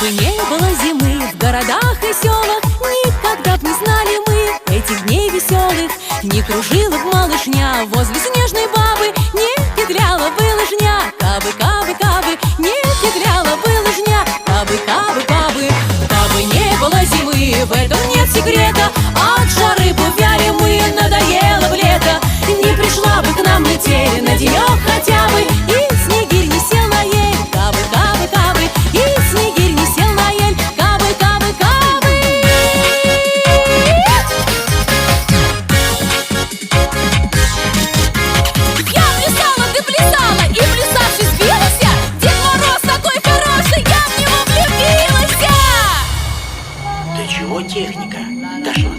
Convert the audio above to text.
бы не было зимы. В городах и селах Никогда б не знали мы этих дней веселых. Не кружила б малышня возле снежной бабы Не петляла бы лыжня, кабы, кабы, кабы Не петляла бы лыжня, кабы, кабы, кабы Кабы не было зимы, в этом нет секрета. От жары бы вяли мы, надоело б лето. Не пришла бы к нам метель на денек хотя чего техника? Даже